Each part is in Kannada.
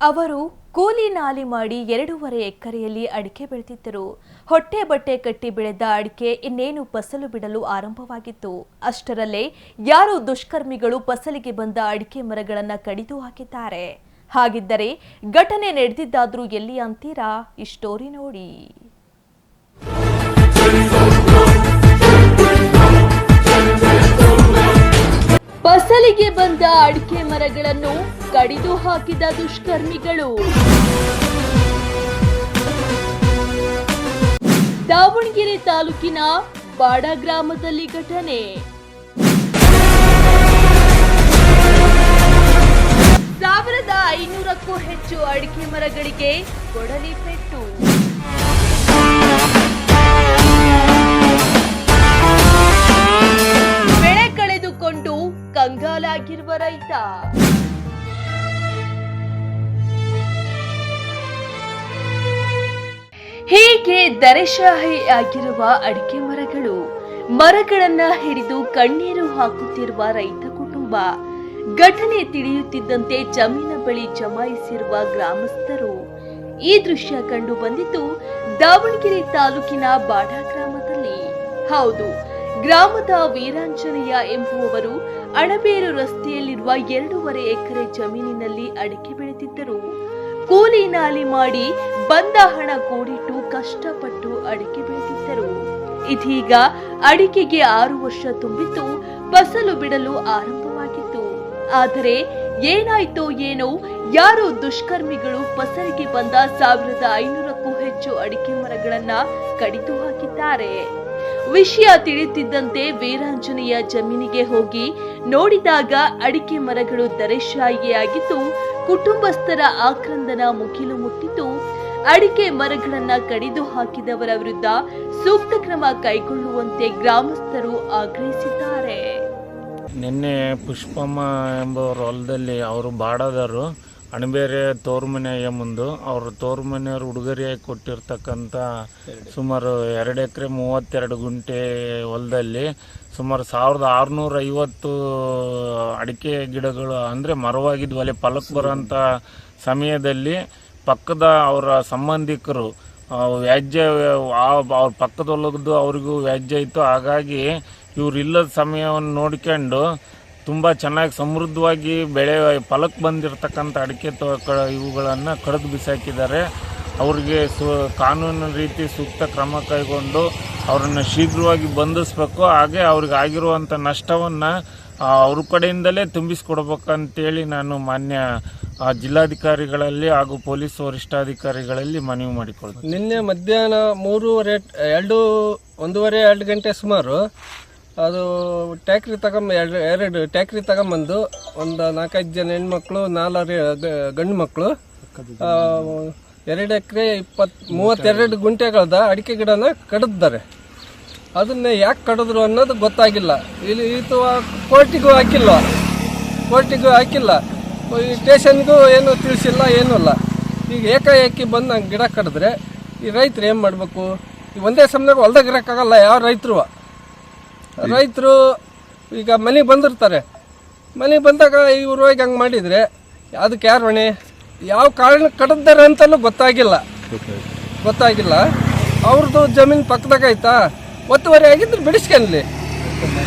ಅವರು ಕೂಲಿ ನಾಲಿ ಮಾಡಿ ಎರಡೂವರೆ ಎಕರೆಯಲ್ಲಿ ಅಡಿಕೆ ಬೆಳೆದಿದ್ದರು. ಹೊಟ್ಟೆ ಬಟ್ಟೆ ಕಟ್ಟಿ ಬೆಳೆದ ಅಡಿಕೆ ಇನ್ನೇನು ಫಸಲು ಬಿಡಲು ಆರಂಭವಾಗಿತ್ತು. ಅಷ್ಟರಲ್ಲೇ ಯಾರೋ ದುಷ್ಕರ್ಮಿಗಳು ಫಸಲಿಗೆ ಬಂದ ಅಡಿಕೆ ಮರಗಳನ್ನು ಕಡಿದು ಹಾಕಿದ್ದಾರೆ. ಹಾಗಿದ್ದರೆ ಘಟನೆ ನಡೆದಿದ್ದಾದರೂ ಎಲ್ಲಿ ಅಂತೀರಾ? ಈ ಸ್ಟೋರಿ ನೋಡಿ. ಬಂದ ಅಡಿಕೆ ಮರಗಳನ್ನು ಕಡಿದು ಹಾಕಿದ ದುಷ್ಕರ್ಮಿಗಳು. ದಾವಣಗೆರೆ ತಾಲೂಕಿನ ಬಾಡ ಗ್ರಾಮದಲ್ಲಿ ಘಟನೆ. ಸಾವಿರದ ಐನೂರಕ್ಕೂ ಹೆಚ್ಚು ಅಡಿಕೆ ಮರಗಳಿಗೆ ಕೊಡಲಿ ಪೆಟ್ಟು. ಕಳೆದುಕೊಂಡು ಕಂಗಾಲಾಗಿರುವ ರೈತ. ಹೀಗೆ ದರೆಶಾಹಿ ಆಗಿರುವ ಅಡಿಕೆ ಮರಗಳು, ಮರಗಳನ್ನ ಹಿಡಿದು ಕಣ್ಣೀರು ಹಾಕುತ್ತಿರುವ ರೈತ ಕುಟುಂಬ, ಘಟನೆ ತಿಳಿಯುತ್ತಿದ್ದಂತೆ ಜಮೀನ ಬಳಿ ಜಮಾಯಿಸಿರುವ ಗ್ರಾಮಸ್ಥರು. ಈ ದೃಶ್ಯ ಕಂಡು ಬಂದಿದ್ದು ದಾವಣಗೆರೆ ತಾಲೂಕಿನ ಬಾಡ ಗ್ರಾಮದಲ್ಲಿ. ಹೌದು ಗ್ರಾಮದ ವೀರಾಂಜನೇಯ ಎಂಬುವವರು ಅಣಬೇರು ರಸ್ತೆಯಲ್ಲಿರುವ ಎರಡೂವರೆ ಎಕರೆ ಜಮೀನಿನಲ್ಲಿ ಅಡಿಕೆ ಬೆಳೆದಿದ್ದರು. ಕೂಲಿ ನಾಲಿ ಮಾಡಿ ಬಂದ ಹಣ ಕೂಡಿಟ್ಟು ಕಷ್ಟಪಟ್ಟು ಅಡಿಕೆ ಬೆಳೆದಿದ್ದರು. ಇದೀಗ ಅಡಿಕೆಗೆ ಆರು ವರ್ಷ ತುಂಬಿದ್ದು ಫಸಲು ಬಿಡಲು ಆರಂಭವಾಗಿತ್ತು. ಆದರೆ ಏನಾಯ್ತೋ ಏನೋ ಯಾರೋ ದುಷ್ಕರ್ಮಿಗಳು ಫಸಲಿಗೆ ಬಂದ ಸಾವಿರದ ಐನೂರಕ್ಕೂ ಹೆಚ್ಚು ಅಡಿಕೆ ಮರಗಳನ್ನ ಕಡಿದು ಹಾಕಿದ್ದಾರೆ. ವಿಷಯ ತಿಳಿಯುತ್ತಿದ್ದಂತೆ ವೀರಾಂಜನೇಯ ಜಮೀನಿಗೆ ಹೋಗಿ ನೋಡಿದಾಗ ಅಡಿಕೆ ಮರಗಳು ದರೆಶಾಹಿಯಾಗಿದ್ದು ಕುಟುಂಬಸ್ಥರ ಆಕ್ರಂದನ ಮುಗಿಲು ಮುಟ್ಟಿತು. ಅಡಿಕೆ ಮರಗಳನ್ನ ಕಡಿದು ಹಾಕಿದವರ ವಿರುದ್ಧ ಸೂಕ್ತ ಕ್ರಮ ಕೈಗೊಳ್ಳುವಂತೆ ಗ್ರಾಮಸ್ಥರು ಆಗ್ರಹಿಸಿದ್ದಾರೆ. ನಿನ್ನೆ ಪುಷ್ಪಮ್ಮ ಎಂಬುವರ ಹೊಲದಲ್ಲಿ ಅವರು ಬಾಡದರು. ಅಣಬೇರೆ ತೋರು ಮನೆಯ ಮುಂದು ಅವರು ತೋರು ಮನೆಯವರು ಉಡುಗೊರೆಯಾಗಿ ಕೊಟ್ಟಿರ್ತಕ್ಕಂಥ ಸುಮಾರು ಎರಡು ಎಕರೆ ಮೂವತ್ತೆರಡು ಗುಂಟೆ ಹೊಲದಲ್ಲಿ ಸುಮಾರು ಸಾವಿರದ ಆರುನೂರ ಐವತ್ತು ಅಡಿಕೆ ಗಿಡಗಳು ಅಂದರೆ ಮರವಾಗಿದ್ದು ಅಲ್ಲಿ ಫಲಕ್ಕೆ ಬರೋಂಥ ಸಮಯದಲ್ಲಿ ಪಕ್ಕದ ಅವರ ಸಂಬಂಧಿಕರು ವ್ಯಾಜ್ಯ ಅವ್ರ ಪಕ್ಕದೊಳಗದ್ದು ಅವ್ರಿಗೂ ವ್ಯಾಜ್ಯ ಇತ್ತು. ಹಾಗಾಗಿ ಇವ್ರು ಇಲ್ಲದ ಸಮಯವನ್ನು ನೋಡ್ಕೊಂಡು ತುಂಬ ಚೆನ್ನಾಗಿ ಸಮೃದ್ಧವಾಗಿ ಬೆಳೆ ಫಲಕ್ಕೆ ಬಂದಿರತಕ್ಕಂಥ ಅಡಿಕೆ ತೋ ಇವುಗಳನ್ನು ಕಡಿದು ಬಿಸಾಕಿದ್ದಾರೆ. ಅವ್ರಿಗೆ ಸು ಕಾನೂನು ರೀತಿ ಸೂಕ್ತ ಕ್ರಮ ಕೈಗೊಂಡು ಅವರನ್ನು ಶೀಘ್ರವಾಗಿ ಬಂಧಿಸಬೇಕು. ಹಾಗೆ ಅವ್ರಿಗೆ ಆಗಿರುವಂಥ ನಷ್ಟವನ್ನು ಅವ್ರ ಕಡೆಯಿಂದಲೇ ತುಂಬಿಸ್ಕೊಡ್ಬೇಕಂತೇಳಿ ನಾನು ಮಾನ್ಯ ಜಿಲ್ಲಾಧಿಕಾರಿಗಳಲ್ಲಿ ಹಾಗೂ ಪೊಲೀಸ್ ವರಿಷ್ಠಾಧಿಕಾರಿಗಳಲ್ಲಿ ಮನವಿ ಮಾಡಿಕೊಳ್ತೀನಿ. ನಿನ್ನೆ ಮಧ್ಯಾಹ್ನ ಮೂರುವರೆ, ಎರಡು, ಒಂದೂವರೆ, ಎರಡು ಗಂಟೆ ಸುಮಾರು ಅದು ಟ್ಯಾಕ್ರಿ ತಗೊಂಬ ಎರಡು ಎರಡು ಟ್ಯಾಕ್ರಿ ತಗೊಂಬಂದು ಒಂದು ನಾಲ್ಕೈದು ಜನ ಹೆಣ್ಮಕ್ಳು, ನಾಲ್ವರು ಗಂಡು ಮಕ್ಕಳು ಎರಡು ಎಕರೆ ಇಪ್ಪತ್ತು ಮೂವತ್ತೆರಡು ಗುಂಟೆಗಳದ ಅಡಿಕೆ ಗಿಡನ ಕಡಿದ್ದಾರೆ. ಅದನ್ನ ಯಾಕೆ ಕಡಿದ್ರು ಅನ್ನೋದು ಗೊತ್ತಾಗಿಲ್ಲ. ಇಲ್ಲಿ ಇದು ಕೋರ್ಟಿಗೂ ಹಾಕಿಲ್ಲ. ಕೋರ್ಟಿಗೂ ಹಾಕಿಲ್ಲ. ಈ ಸ್ಟೇಷನ್ಗೂ ಏನು ತಿಳಿಸಿಲ್ಲ, ಏನೂ ಇಲ್ಲ. ಈಗ ಏಕಾಏಕಿ ಬಂದು ನಂಗೆ ಗಿಡ ಕಡಿದ್ರೆ ಈ ರೈತರು ಏನು ಮಾಡಬೇಕು? ಈ ಒಂದೇ ಸಮಯದಾಗ ಹೊಲ್ದಾಗ ಇರೋಕ್ಕಾಗಲ್ಲ, ಯಾವ ರೈತರು? ರೈತರು ಈಗ ಮನೆಗೆ ಬಂದಿರ್ತಾರೆ. ಮನೆಗೆ ಬಂದಾಗ ಇವ್ರು ಹೋಗಿ ಹಂಗೆ ಮಾಡಿದರೆ ಅದಕ್ಕೆ ಯಾರು ಹೊಣೆ? ಯಾವ ಕಾರಣ ಕಟ್ಟಿದ್ದಾರೆ ಅಂತಲೂ ಗೊತ್ತಾಗಿಲ್ಲ. ಗೊತ್ತಾಗಿಲ್ಲ. ಅವ್ರದ್ದು ಜಮೀನು ಪಕ್ಕದಾಗ ಆಯ್ತಾ? ಒತ್ತುವರಿ ಆಗಿದ್ರೆ ಬಿಡಿಸ್ಕೊಂಡ್ಲಿ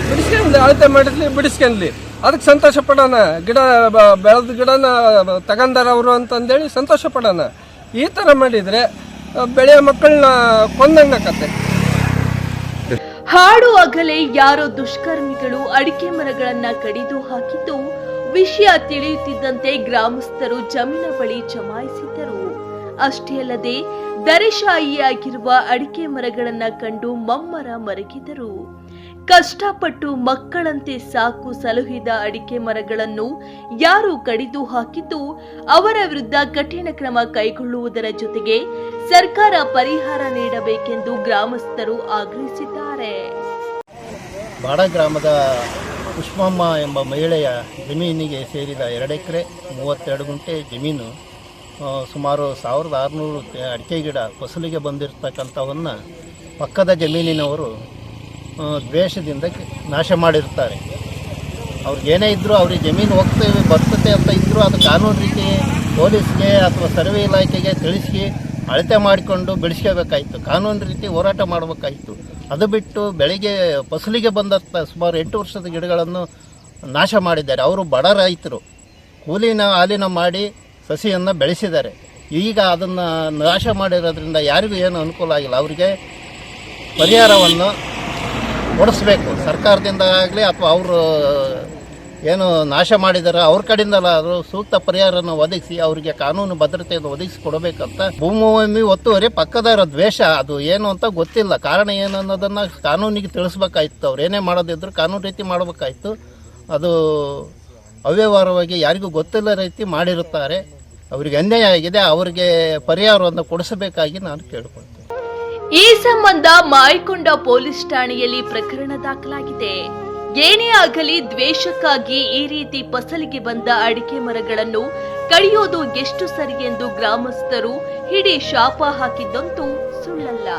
ಬಿಡಿಸ್ಕೊಂಡ್ಲಿ ಅಳತೆ ಮಾಡಿದ್ಲಿ ಬಿಡಿಸ್ಕೊಂಡ್ಲಿ ಅದಕ್ಕೆ ಸಂತೋಷ ಪಡೋಣ. ಗಿಡ ಬೆಳೆದ ಗಿಡನ ತಗಂದಾರ ಅವರು ಅಂತಂದೇಳಿ ಸಂತೋಷ ಪಡೋಣ. ಈ ಥರ ಮಾಡಿದರೆ ಬೆಳೆಯ ಮಕ್ಕಳನ್ನ ಕೊಂದಂಗಕತ್ತೆ ಹಾಡು ಅಗಲೇ ಯಾರೋ ದುಷ್ಕರ್ಮಿಗಳು ಅಡಿಕೆ ಮರಗಳನ್ನ ಕಡಿದು ಹಾಕಿದ್ದು ವಿಷಯ ತಿಳಿಯುತ್ತಿದ್ದಂತೆ ಗ್ರಾಮಸ್ಥರು ಜಮೀನ ಬಳಿ ಜಮಾಯಿಸಿದ್ದರು ಅಷ್ಟೇ ಅಲ್ಲದೆ ದರೆಶಾಹಿಯಾಗಿರುವ ಅಡಿಕೆ ಮರಗಳನ್ನ ಕಂಡು ಮಮ್ಮರ ಮರಗಿದರು. ಕಷ್ಟಪಟ್ಟು ಮಕ್ಕಳಂತೆ ಸಾಕು ಸಲುಹಿದ ಅಡಿಕೆ ಮರಗಳನ್ನು ಯಾರು ಕಡಿದು ಹಾಕಿದ್ದು, ಅವರ ವಿರುದ್ಧ ಕಠಿಣ ಕ್ರಮ ಕೈಗೊಳ್ಳುವುದರ ಜೊತೆಗೆ ಸರ್ಕಾರ ಪರಿಹಾರ ನೀಡಬೇಕೆಂದು ಗ್ರಾಮಸ್ಥರು ಆಗ್ರಹಿಸಿದ್ದಾರೆ. ಬಾಡ ಗ್ರಾಮದ ಪುಷ್ಪಮ್ಮ ಎಂಬ ಮಹಿಳೆಯ ಜಮೀನಿಗೆ ಸೇರಿದ ಎರಡು ಎಕರೆ, ಮೂವತ್ತೆರಡು ಗುಂಟೆ ಜಮೀನು ಸುಮಾರು ಸಾವಿರದ ಆರುನೂರು ಅಡಿಕೆ ಗಿಡ ಫಸಲಿಗೆ ಬಂದಿರತಕ್ಕಂಥವನ್ನು ಪಕ್ಕದ ಜಮೀನಿನವರು ದ್ವೇಷದಿಂದ ನಾಶ ಮಾಡಿರ್ತಾರೆ. ಅವ್ರಿಗೇನೇ ಇದ್ದರೂ ಅವ್ರಿಗೆ ಜಮೀನು ಹೋಗ್ತೇವೆ ಬರ್ತದೆ ಅಂತ ಇದ್ದರೂ ಅದು ಕಾನೂನು ರೀತಿ ಪೊಲೀಸ್ಗೆ ಅಥವಾ ಸರ್ವೆ ಇಲಾಖೆಗೆ ತಿಳಿಸಿ ಅಳತೆ ಮಾಡಿಕೊಂಡು ಬೆಳೆಸ್ಕೋಬೇಕಾಯಿತು ಕಾನೂನು ರೀತಿ ಹೋರಾಟ ಮಾಡಬೇಕಾಯಿತು. ಅದು ಬಿಟ್ಟು ಬೆಳಿಗ್ಗೆ ಫಸಲಿಗೆ ಬಂದಂಥ ಸುಮಾರು ಎಂಟು ವರ್ಷದ ಗಿಡಗಳನ್ನು ನಾಶ ಮಾಡಿದ್ದಾರೆ. ಅವರು ಬಡ ರೈತರು. ಕೂಲಿನ ಹಾಲಿನ ಮಾಡಿ ಸಸಿಯನ್ನು ಬೆಳೆಸಿದ್ದಾರೆ. ಈಗ ಅದನ್ನು ನಾಶ ಮಾಡಿರೋದ್ರಿಂದ ಯಾರಿಗೂ ಏನು ಅನುಕೂಲ ಆಗಿಲ್ಲ. ಅವರಿಗೆ ಪರಿಹಾರವನ್ನು ಕೊಡಿಸ್ಬೇಕು ಸರ್ಕಾರದಿಂದ ಆಗಲಿ ಅಥವಾ ಅವರು ಏನು ನಾಶ ಮಾಡಿದಾರೆ, ಅವ್ರ ಕಡೆಯಿಂದಲಾದರೂ ಸೂಕ್ತ ಪರಿಹಾರನ ಒದಗಿಸಿ, ಅವರಿಗೆ ಕಾನೂನು ಭದ್ರತೆಯನ್ನು ಒದಗಿಸಿ ಕೊಡಬೇಕಂತ ಭೂಮಿ ಒತ್ತುವರಿ ಪಕ್ಕದವರ ದ್ವೇಷ, ಅದು ಏನು ಅಂತ ಗೊತ್ತಿಲ್ಲ. ಕಾರಣ ಏನು ಅನ್ನೋದನ್ನು ಕಾನೂನಿಗೆ ತಿಳಿಸ್ಬೇಕಾಯ್ತು. ಅವ್ರು ಏನೇ ಮಾಡೋದಿದ್ರು ಕಾನೂನು ರೀತಿ ಮಾಡಬೇಕಾಯ್ತು. ಅದು ಅವ್ಯವಹಾರವಾಗಿ ಯಾರಿಗೂ ಗೊತ್ತಿಲ್ಲ ರೀತಿ ಮಾಡಿರುತ್ತಾರೆ. ಅವರಿಗೆ ಅನ್ಯಾಯ ಆಗಿದೆ, ಅವರಿಗೆ ಪರಿಹಾರವನ್ನು ಕೊಡಿಸಬೇಕಾಗಿ ನಾನು ಕೇಳಿಕೊಳ್ತೇನೆ. ಈ ಸಂಬಂಧ ಮಾಯಕೊಂಡ ಪೊಲೀಸ್ ಠಾಣೆಯಲ್ಲಿ ಪ್ರಕರಣ ದಾಖಲಾಗಿದೆ. ಏನೇ ಆಗಲಿ ದ್ವೇಷಕ್ಕಾಗಿ ಈ ರೀತಿ ಫಸಲಿಗೆ ಬಂದ ಅಡಿಕೆ ಮರಗಳನ್ನು ಕಡಿಯೋದು ಎಷ್ಟು ಸರಿ ಎಂದು ಗ್ರಾಮಸ್ಥರು ಹಿಡಿ ಶಾಪ ಹಾಕಿದ್ದಂತೂ ಸುಳ್ಳಲ್ಲ.